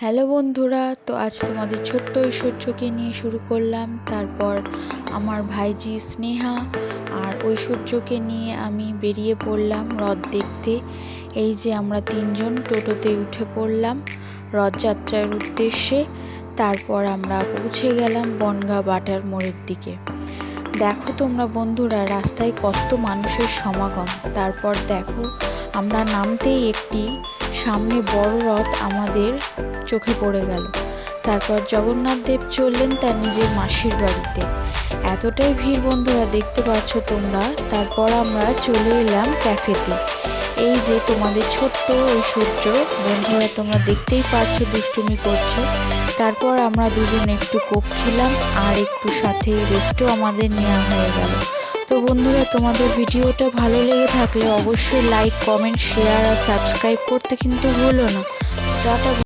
Hello বন্ধুরা, তো আজ তোমাদের ছোট্ট ঐশ্বর্যকে নিয়ে শুরু করলাম। তারপর আমার ভাইজি স্নেহা আর ঐশ্বর্যকে নিয়ে আমি বেরিয়ে পড়লাম হ্রদ দেখতে। এই যে আমরা তিনজন টোটোতে উঠে পড়লাম রথযাত্রার উদ্দেশ্যে। তারপর আমরা পৌঁছে গেলাম বনগা বাটার মোড়ের দিকে। দেখো তোমরা বন্ধুরা, রাস্তায় কত মানুষের সমাগম। তারপর দেখো, আমরা নামতেই একটি সামনে বড় রথ আমাদের চোখে পড়ে গেল। তারপর জগন্নাথ দেব চললেন তার নিজের মাসির বাড়িতে। এতটাই ভিড় বন্ধুরা, দেখতে পাচ্ছ তোমরা। তারপর আমরা চলে এলাম ক্যাফেতে। এই যে তোমাদের ছোট্ট ওই সূর্য, বন্ধুরা তোমরা দেখতেই পাচ্ছ দুষ্টুমি করছে। তারপর আমরা দুজন একটু কোক খেলাম আর একটু সাথে রেস্টও আমাদের নেওয়া হয়ে গেল। তো বন্ধুরা, তোমাদের ভিডিওটা ভালো লেগে থাকলে অবশ্যই লাইক কমেন্ট শেয়ার আর সাবস্ক্রাইব করতে কিন্তু ভুলো না। টাটা।